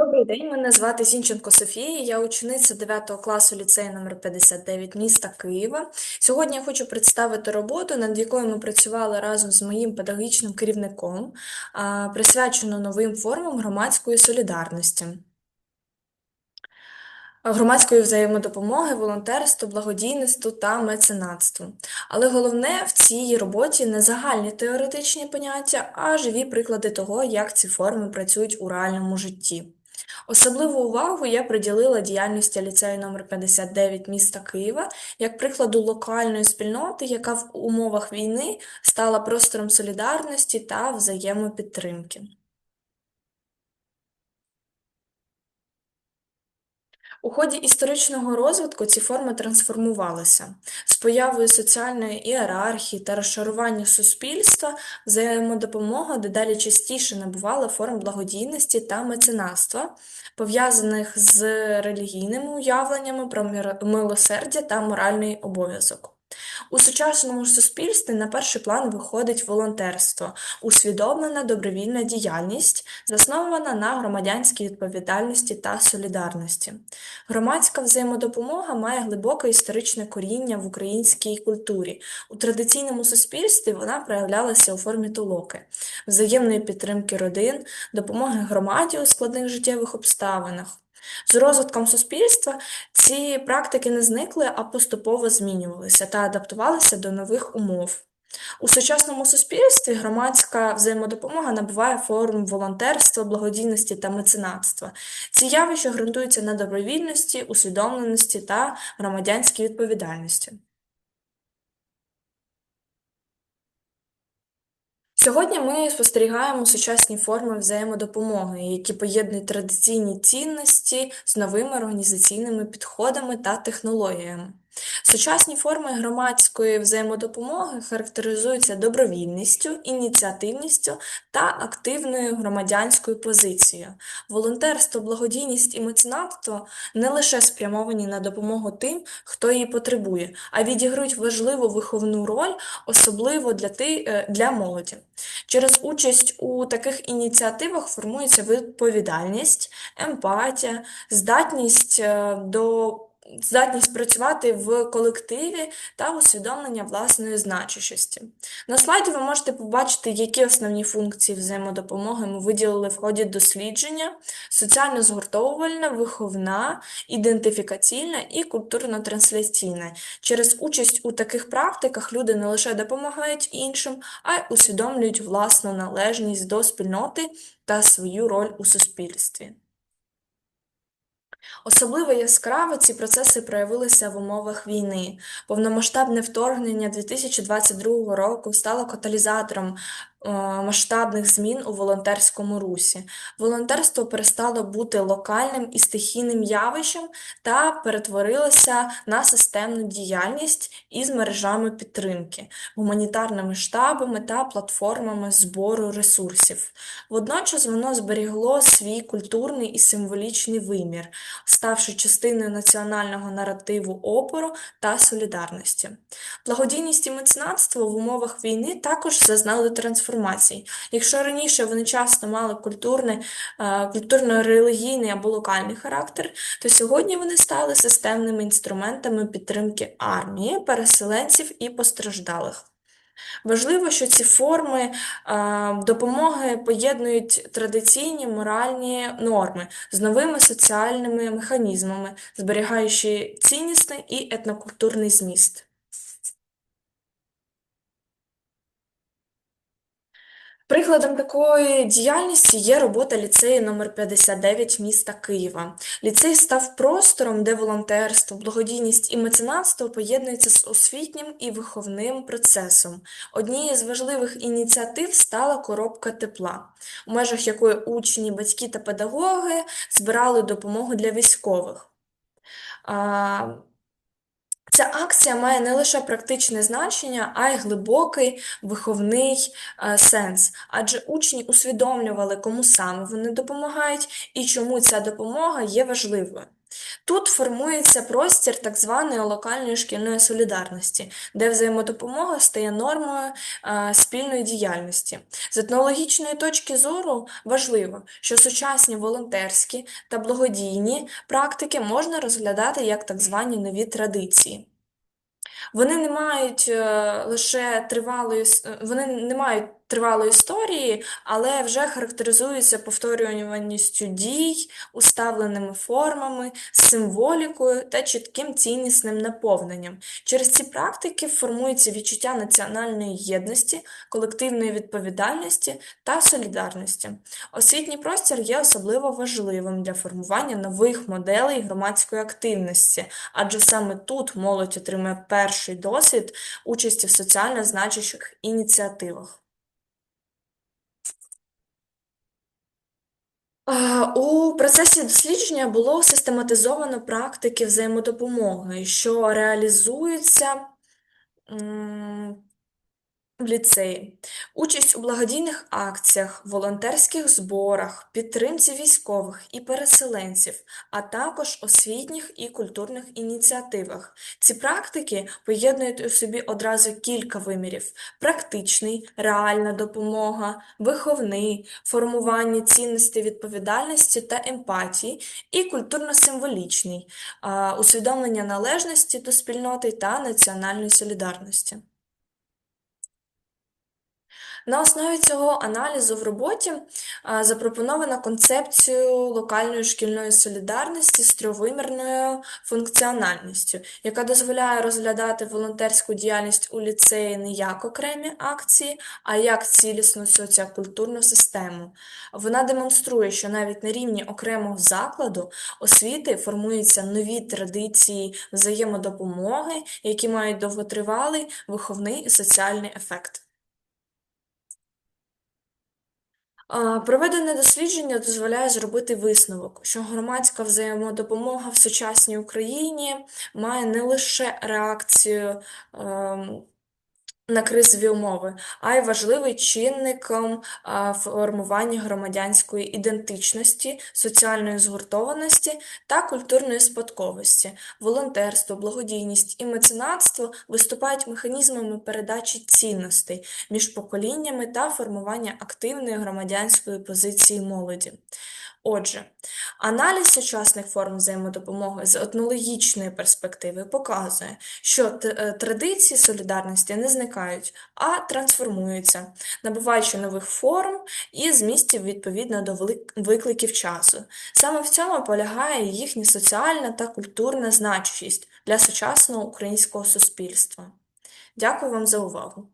Добрий день, мене звати Зінченко Софія, я учениця 9 класу ліцею номер 59 міста Києва. Сьогодні я хочу представити роботу, над якою ми працювали разом з моїм педагогічним керівником, присвячену новим формам громадської солідарності. Громадської взаємодопомоги, волонтерству, благодійництву та меценатству. Але головне в цій роботі не загальні теоретичні поняття, а живі приклади того, як ці форми працюють у реальному житті. Особливу увагу я приділила діяльності ліцею номер 59 міста Києва як прикладу локальної спільноти, яка в умовах війни стала простором солідарності та взаємопідтримки. У ході історичного розвитку ці форми трансформувалися з появою соціальної ієрархії та розшарування суспільства, взаємодопомога дедалі частіше набувала форм благодійності та меценатства, пов'язаних з релігійними уявленнями про милосердя та моральний обов'язок. У сучасному суспільстві на перший план виходить волонтерство, усвідомлена добровільна діяльність, заснована на громадянській відповідальності та солідарності. Громадська взаємодопомога має глибоке історичне коріння в українській культурі. У традиційному суспільстві вона проявлялася у формі толоки, взаємної підтримки родин, допомоги громаді у складних життєвих обставинах. З розвитком суспільства ці практики не зникли, а поступово змінювалися та адаптувалися до нових умов. У сучасному суспільстві громадська взаємодопомога набуває форм волонтерства, благодійності та меценатства. Ці явища ґрунтуються на добровільності, усвідомленості та громадянській відповідальності. Сьогодні ми спостерігаємо сучасні форми взаємодопомоги, які поєднують традиційні цінності з новими організаційними підходами та технологіями. Сучасні форми громадської взаємодопомоги характеризуються добровільністю, ініціативністю та активною громадянською позицією. Волонтерство, благодійність і меценатство не лише спрямовані на допомогу тим, хто її потребує, а відіграють важливу виховну роль, особливо для, ти, е, для молоді. Через участь у таких ініціативах формується відповідальність, емпатія, здатність е, до здатність працювати в колективі та усвідомлення власної значущості. На слайді ви можете побачити, які основні функції взаємодопомоги ми виділили в ході дослідження: соціально згуртовувальна, виховна, ідентифікаційна і культурно-трансляційна. Через участь у таких практиках люди не лише допомагають іншим, а й усвідомлюють власну належність до спільноти та свою роль у суспільстві. Особливо яскраво ці процеси проявилися в умовах війни. Повномасштабне вторгнення 2022 року стало каталізатором Е, масштабних змін у волонтерському русі. Волонтерство перестало бути локальним і стихійним явищем та перетворилося на системну діяльність із мережами підтримки, гуманітарними штабами та платформами збору ресурсів. Водночас воно зберігло свій культурний і символічний вимір, ставши частиною національного наративу опору та солідарності. Благодійність і меценатство в умовах війни також зазнали трансформації трансформацій. Якщо раніше вони часто мали культурний, е, культурно-релігійний або локальний характер, то сьогодні вони стали системними інструментами підтримки армії, переселенців і постраждалих. Важливо, що ці форми е, допомоги поєднують традиційні моральні норми з новими соціальними механізмами, зберігаючи ціннісний і етнокультурний зміст. Прикладом такої діяльності є робота ліцею номер 59 міста Києва. Ліцей став простором, де волонтерство, благодійність і меценатство поєднуються з освітнім і виховним процесом. Однією з важливих ініціатив стала коробка тепла, у межах якої учні, батьки та педагоги збирали допомогу для військових. Ця акція має не лише практичне значення, а й глибокий виховний е, сенс, адже учні усвідомлювали, кому саме вони допомагають і чому ця допомога є важливою. Тут формується простір так званої локальної шкільної солідарності, де взаємодопомога стає нормою е, спільної діяльності. З етнологічної точки зору важливо, що сучасні волонтерські та благодійні практики можна розглядати як так звані нові традиції. Вони не мають е, лише тривалої, вони не мають тривалої історії, але вже характеризуються повторюваністю дій, уставленими формами, символікою та чітким ціннісним наповненням. Через ці практики формується відчуття національної єдності, колективної відповідальності та солідарності. Освітній простір є особливо важливим для формування нових моделей громадської активності, адже саме тут молодь отримує перший досвід участі в соціально значущих ініціативах. У процесі дослідження було систематизовано практики взаємодопомоги, що реалізуються в ліцеї, участь у благодійних акціях, волонтерських зборах, підтримці військових і переселенців, а також освітніх і культурних ініціативах. Ці практики поєднують у собі одразу кілька вимірів: практичний, реальна допомога, виховний, формування цінностей відповідальності та емпатії, і культурно-символічний усвідомлення належності до спільноти та національної солідарності. На основі цього аналізу в роботі запропоновано концепцію локальної шкільної солідарності з трьохвимірною функціональністю, яка дозволяє розглядати волонтерську діяльність у ліцеї не як окремі акції, а як цілісну соціокультурну систему. Вона демонструє, що навіть на рівні окремого закладу освіти формуються нові традиції взаємодопомоги, які мають довготривалий виховний і соціальний ефект. Проведене дослідження дозволяє зробити висновок, що громадська взаємодопомога в сучасній Україні має не лише реакцію ем, на кризові умови, а й важливий чинником формування громадянської ідентичності, соціальної згуртованості та культурної спадковості. Волонтерство, благодійність і меценатство виступають механізмами передачі цінностей між поколіннями та формування активної громадянської позиції молоді. Отже, аналіз сучасних форм взаємодопомоги з етнологічної перспективи показує, що е, традиції солідарності не зникають, а трансформуються, набуваючи нових форм і змістів відповідно до викликів часу. Саме в цьому полягає їхня соціальна та культурна значущість для сучасного українського суспільства. Дякую вам за увагу!